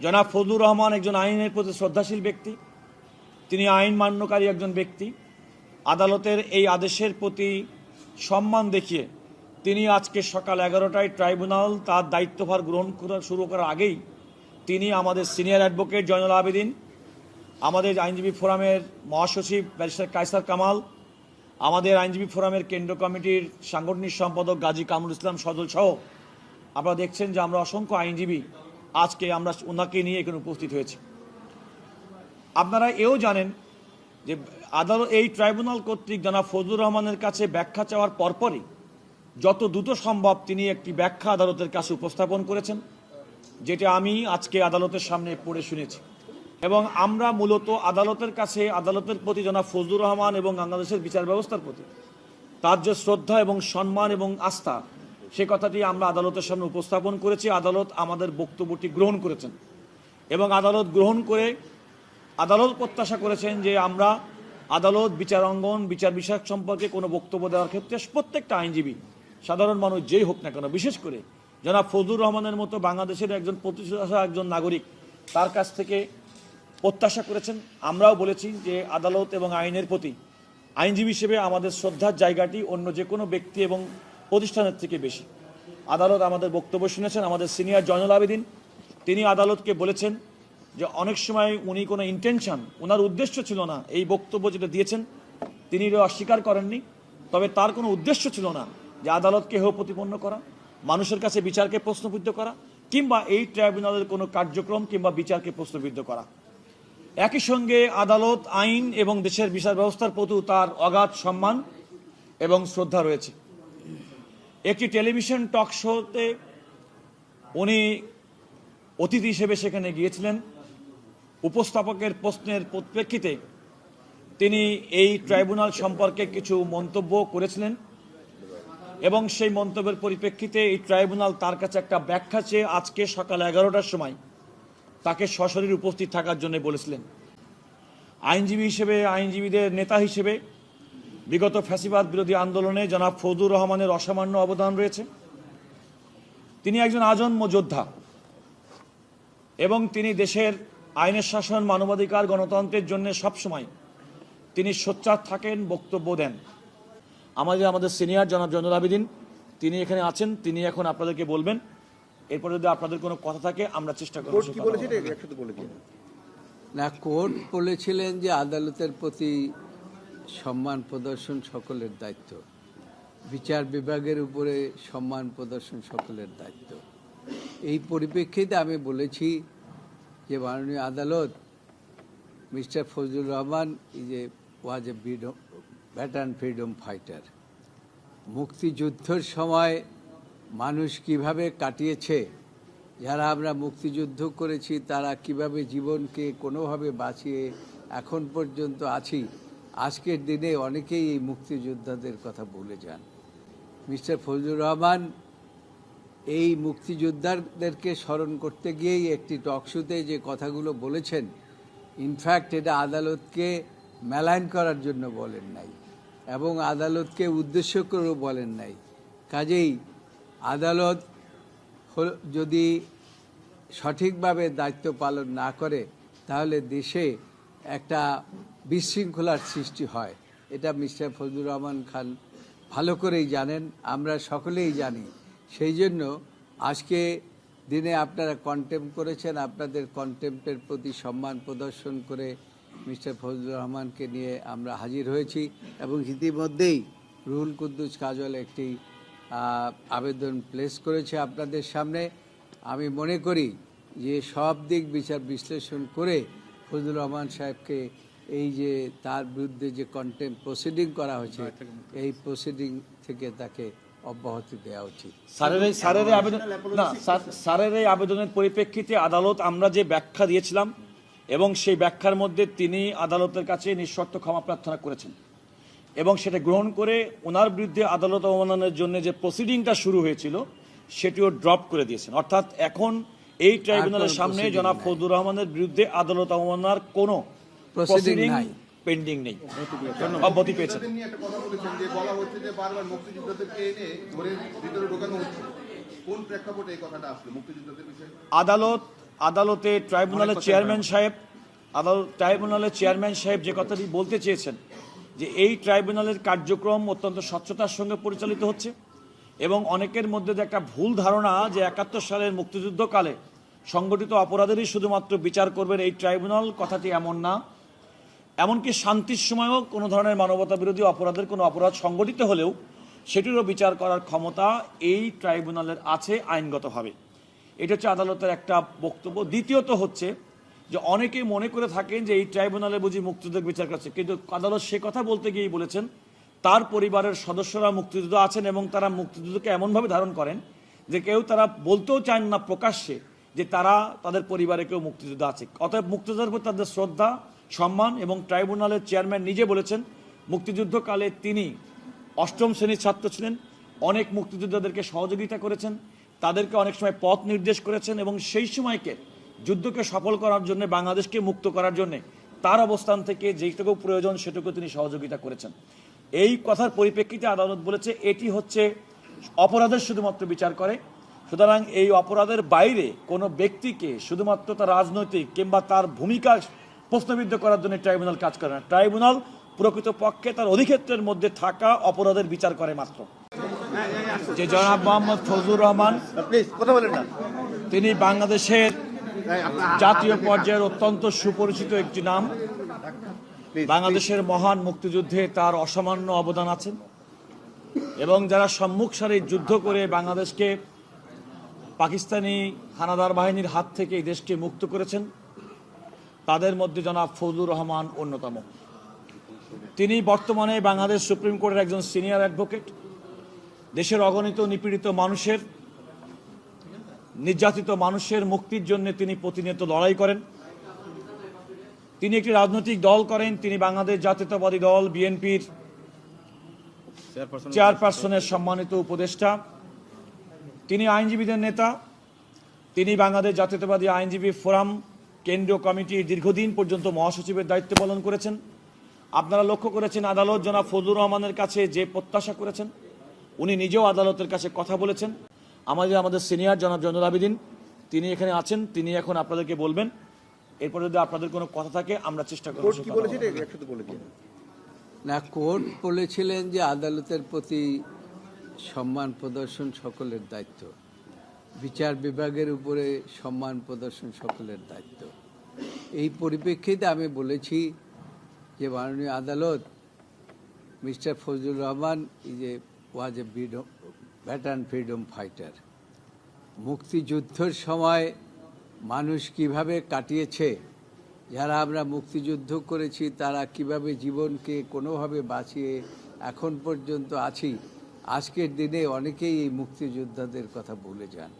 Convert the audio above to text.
জনাব ফজলুর রহমান একজন আইনের প্রতি শ্রদ্ধাশীল ব্যক্তি। তিনি আইন মান্যকারী একজন ব্যক্তি। আদালতের এই আদেশের প্রতি সম্মান দেখিয়ে তিনি আজকে সকাল এগারোটায় ট্রাইব্যুনাল তার দায়িত্বভার গ্রহণ করা শুরু করার আগেই তিনি আমাদের সিনিয়র অ্যাডভোকেট জয়নুল আবেদিন, আমাদের আইনজীবী ফোরামের মহাসচিব ব্যারিস্টার কায়সার কামাল, আমাদের আইনজীবী ফোরামের কেন্দ্র কমিটির সাংগঠনিক সম্পাদক গাজী কামরুল ইসলাম সদল সহ। আপনারা দেখছেন যে আমরা অসংখ্য আইনজীবী আজকে আমরা ওনাকে নিয়ে এখানে উপস্থিত হয়েছি। আপনারা এও জানেন যে আদালত এই ট্রাইব্যুনাল কর্তৃক জনাব ফজলুর রহমানের কাছে ব্যাখ্যা চাওয়ার পরপরই যত দ্রুত সম্ভব তিনি একটি ব্যাখ্যা আদালতের কাছে উপস্থাপন করেছেন, যেটা আমি আজকে আদালতের সামনে পড়ে শুনেছি। এবং আমরা মূলত আদালতের কাছে, আদালতের প্রতি জনাব ফজলুর রহমান এবং বাংলাদেশের বিচার ব্যবস্থার প্রতি তার যে শ্রদ্ধা এবং সম্মান এবং আস্থা সে কথাটি আমরা আদালতের সামনে উপস্থাপন করেছি। আদালত আমাদের বক্তব্যটি গ্রহণ করেছেন। এবং আদালত গ্রহণ করে আদালত প্রত্যাশা করেছেন যে আমরা আদালত, বিচার অঙ্গন, বিচার বিষয়ক সম্পর্কে কোনো বক্তব্য দেওয়ার ক্ষেত্রে প্রত্যেকটা আইনজীবী, সাধারণ মানুষ যেই হোক না কেন, বিশেষ করে জনাব ফজলুর রহমানের মতো বাংলাদেশের একজন প্রতিষ্ঠা একজন নাগরিক, তার কাছ থেকে প্রত্যাশা করেছেন। আমরাও বলেছি যে আদালত এবং আইনের প্রতি আইনজীবী হিসেবে আমাদের শ্রদ্ধার জায়গাটি অন্য যে কোনো ব্যক্তি এবং প্রতিষ্ঠানের থেকে বেশি। আদালত আমাদের বক্তব্য শুনেছেন, আমাদের সিনিয়র জয়নুল আবেদিন। তিনি আদালতকে বলেছেন যে, অনেক সময় উনি কোনো ইন্টেনশন ওনার উদ্দেশ্য ছিল না এই বক্তব্য যেটা দিয়েছেন। তিনি অস্বীকার করেননি। তবে তার কোনো উদ্দেশ্য ছিল না যে, আদালতকে হেয় প্রতিপন্ন করা, মানুষের কাছে বিচারকে প্রশ্নবিদ্ধ করা, কিংবা এই ট্রাইব্যুনালের কোনো কার্যক্রম কিংবা বিচারকে প্রশ্নবিদ্ধ করা। একই সঙ্গে আদালত আইন এবং দেশের বিচার ব্যবস্থার প্রতি তার অগাধ সম্মান এবং শ্রদ্ধা রয়েছে। একটি টেলিভিশন টক শোতে উনি অতিথি হিসেবে সেখানে গিয়েছিলেন। উপস্থাপকের প্রশ্নের পরিপ্রেক্ষিতে তিনি এই ট্রাইব্যুনাল সম্পর্কে কিছু মন্তব্য করেছিলেন এবং সেই মন্তব্যের পরিপ্রেক্ষিতে এই ট্রাইব্যুনাল তার কাছে একটা ব্যাখ্যা চেয়ে আজকে সকাল এগারোটার সময় তাকে সশরীর উপস্থিত থাকার জন্য বলেছিলেন। আইনজীবী হিসেবে, আইনজীবীদের নেতা হিসেবে বিগত ফ্যাসিবাদ বিরোধী আন্দোলনে জনাব ফজলুর রহমানের অসামান্য অবদান রয়েছে। তিনি একজন আজন্ম যোদ্ধা এবং তিনি দেশের আইনের শাসন মানবাধিকার গণতন্ত্রের জন্য সবসময় তিনি সোচ্চার থাকেন বক্তব্য দেন। আমাদের আমাদের সিনিয়র জনাব জনুল আবেদিন তিনি এখানে আছেন তিনি এখন আপনাদেরকে বলবেন। এরপরে যদি আপনাদের কোনো কথা থাকে আমরা চেষ্টা করব। না কোর্ট বলেছিলেন যে আদালতের প্রতি সম্মান প্রদর্শন সকলের দায়িত্ব। বিচার বিভাগের উপরে সম্মান প্রদর্শন সকলের দায়িত্ব। এই পরিপ্রেক্ষিতে আমি বলেছি যে মাননীয় আদালত mister Fazlur Rahman is a, was a freedom veteran freedom fighter. মুক্তিযুদ্ধের সময় মানুষ কীভাবে কাটিয়েছে, যারা আমরা মুক্তিযুদ্ধ করেছি, তারা কীভাবে জীবনকে কোনোভাবে বাঁচিয়ে এখন পর্যন্ত আছি আজকের দিনে অনেকেই এই মুক্তিযোদ্ধাদের কথা ভুলে যান। মিস্টার ফজলুর রহমান, এই মুক্তিযোদ্ধাদেরকে স্মরণ করতে গিয়েই একটি টকশোতে যে কথাগুলো বলেছেন ইনফ্যাক্ট এটা আদালতকে মেলাইন করার জন্য বলেন নাই এবং আদালতকে উদ্দেশ্য করেও বলেন নাই। কাজেই আদালত যদি সঠিকভাবে দায়িত্ব পালন না করে, তাহলে দেশে একটা বিশৃঙ্খলার সৃষ্টি হয়। এটা মিস্টার ফজলুর রহমান খান ভালো করেই জানেন, আমরা সকলেই জানি। সেই জন্য আজকে দিনে আপনারা কন্টেম্প করেছেন, আপনাদের কন্টেম্পের প্রতি সম্মান প্রদর্শন করে মিস্টার ফজলুর রহমানকে নিয়ে আমরা হাজির হয়েছি এবং ইতিমধ্যেই রুহুল কুদ্দুস কাজল একটি আবেদন প্লেস করেছে আপনাদের সামনে। আমি মনে করি যে সব দিক বিচার বিশ্লেষণ করে ফজলুর রহমান সাহেবকে এই যে তার বিরুদ্ধে যে কন্টেম্প প্রসিডিং করা হয়েছে এই প্রসিডিং থেকে তাকে অব্যাহতি দেওয়া উচিত। স্যারের এই স্যারের এই আবেদন না স্যার- স্যারের এই আবেদনের পরিপ্রেক্ষিতে আদালত আমরা যে ব্যাখ্যা দিয়েছিলাম এবং সেই ব্যাখ্যার মধ্যে তিনি আদালতের কাছে নিঃশর্ত ক্ষমা প্রার্থনা করেছেন। এবং সেটা গ্রহণ করে ওনার বিরুদ্ধে আদালত অবমাননার জন্য যে প্রসিডিংটা শুরু হয়েছিল সেটিও ড্রপ করে দিয়েছেন। অর্থাৎ এখন এই ট্রাইব্যুনালের সামনে জনাব। ফজলুর রহমানের বিরুদ্ধে আদালত অবমাননার কোনো প্রসিডিং নাই। পেন্ডিং নেই। অব্যাহতি পেয়েছেন। মুক্তিযোদ্ধাদের নিয়ে একটা কথা বলেছেন যে বলা হচ্ছে যে বারবার মুক্তিযোদ্ধাদেরকে এনে ধরে ভিতরে ঢোকানো হচ্ছে। কোন প্রেক্ষাপটে এই কথাটা আসলো মুক্তিযোদ্ধাদের বিষয়ে? আদালত আদালতে ট্রাইব্যুনালের চেয়ারম্যান সাহেব আদালত ট্রাইব্যুনালের চেয়ারম্যান সাহেব যে কথাটি বলতে চেয়েছেন যে এই ট্রাইব্যুনালের কার্যক্রম অত্যন্ত স্বচ্ছতার সঙ্গে পরিচালিত হচ্ছে এবং অনেকের মধ্যে যে একটা ভুল ধারণা যে একাত্তর সালের মুক্তিযুদ্ধকালে সংগঠিত অপরাধেরই শুধুমাত্র বিচার করবেন এই ট্রাইব্যুনাল, কথাটি এমন না। এমনকি শান্তির সময়ও কোনো ধরনের মানবতা বিরোধী অপরাধের কোনো অপরাধ সংগঠিত হলেও সেটিরও বিচার করার ক্ষমতা এই ট্রাইব্যুনালের আছে আইনগতভাবে। এটা হচ্ছে আদালতের একটা বক্তব্য। দ্বিতীয়ত হচ্ছে যে অনেকে মনে করে থাকেন যে এই ট্রাইব্যুনালে বুঝি মুক্তিযুদ্ধের বিচার করছে, কিন্তু আদালত সে কথা বলতে গিয়েই বলেছেন, তার পরিবারের সদস্যরা মুক্তিযুদ্ধ আছেন এবং তারা মুক্তিযুদ্ধকে এমনভাবে ধারণ করেন যে কেউ তারা বলতেও চান না প্রকাশ্যে যে তারা তাদের পরিবারে কেউ মুক্তিযুদ্ধ আছে। অতএব মুক্তিযুদ্ধের প্রতি তাদের শ্রদ্ধা, সম্মান এবং ট্রাইব্যুনালের চেয়ারম্যান নিজে বলেছেন, মুক্তিযুদ্ধকালে তিনি অষ্টম শ্রেণির ছাত্র ছিলেন, অনেক মুক্তিযোদ্ধাদেরকে সহযোগিতা করেছেন, তাদেরকে অনেক সময় পথ নির্দেশ করেছেন এবং সেই সময়কে যুদ্ধকে সফল করার জন্য, বাংলাদেশকে মুক্ত করার জন্য তার অবস্থান থেকে যেটুকু প্রয়োজন সেটুকু তিনি সহযোগিতা করেছেন। এই কথার পরিপ্রেক্ষিতে আদালত বলেছে, এটি হচ্ছে অপরাধের শুধুমাত্র বিচার করে সুতরাং এই অপরাধের বাইরে কোনো ব্যক্তিকে শুধুমাত্র তার রাজনৈতিক কিংবা তার ভূমিকা প্রশ্নবিদ্ধ করার জন্য ট্রাইব্যুনাল কাজ করে না। ট্রাইব্যুনাল প্রকৃত পক্ষে তার অধিক্ষেত্রের মধ্যে থাকা অপরাধের বিচার করে মাত্র। যে জনাব মোহাম্মদ ফজলুর রহমান তিনি বাংলাদেশের জাতীয় পর্যায়ের অত্যন্ত সুপরিচিত একটি নাম। বাংলাদেশের মহান মুক্তিযুদ্ধে তার অসামান্য অবদান আছেন এবং যারা সম্মুখ সারির যুদ্ধ করে বাংলাদেশকে পাকিস্তানি হানাদার বাহিনীর হাত থেকে এই দেশকে মুক্ত করেছেন। তাদের মধ্যে জনাব ফজলুর রহমান অন্যতম। তিনি বর্তমানে বাংলাদেশ সুপ্রিম কোর্টের একজন সিনিয়র অ্যাডভোকেট। দেশের অগণিত নিপীড়িত মানুষের নির্যাতিত মানুষের মুক্তির জন্য তিনি প্রতিনিয়ত লড়াই করেন। তিনি একটি রাজনৈতিক দল করেন তিনি বাংলাদেশ জাতীয়তাবাদী দল বিএনপির চেয়ারপারসনের সম্মানিত উপদেষ্টা। তিনি আইনজীবীদের নেতা তিনি বাংলাদেশ জাতীয়তাবাদী আইনজীবী ফোরাম কেন্দ্রীয় কমিটির দীর্ঘদিন পর্যন্ত মহাসচিবের দায়িত্ব পালন করেছেন। আপনারা লক্ষ্য করেছেন আদালত জনাব ফজলুর রহমানের কাছে যে প্রত্যাশা করেছেন উনি নিজেও আদালতের কাছে কথা বলেছেন। আমাদের আমাদের সিনিয়র জনাব জনুল আবেদিন তিনি এখানে আছেন তিনি এখন আপনাদেরকে বলবেন। এরপর যদি আপনাদের কোনো কথা থাকে আমরা চেষ্টা করব না কোর্ট বলেছিলেন যে আদালতের প্রতি সম্মান প্রদর্শন সকলের দায়িত্ব। বিচার বিভাগের উপরে সম্মান প্রদর্শন সকলের দায়িত্ব। এই পরিপ্রেক্ষিতে আমি বলেছি যে মাননীয় আদালত mister Fazlur Rahman is a, was a veteran freedom fighter. মুক্তিযুদ্ধের সময় মানুষ কীভাবে কাটিয়েছে, যারা আমরা মুক্তিযুদ্ধ করেছি, তারা কীভাবে জীবনকে কোনোভাবে বাঁচিয়ে এখন পর্যন্ত আছি আজকের দিনে অনেকেই এই মুক্তিযোদ্ধাদের কথা ভুলে যান।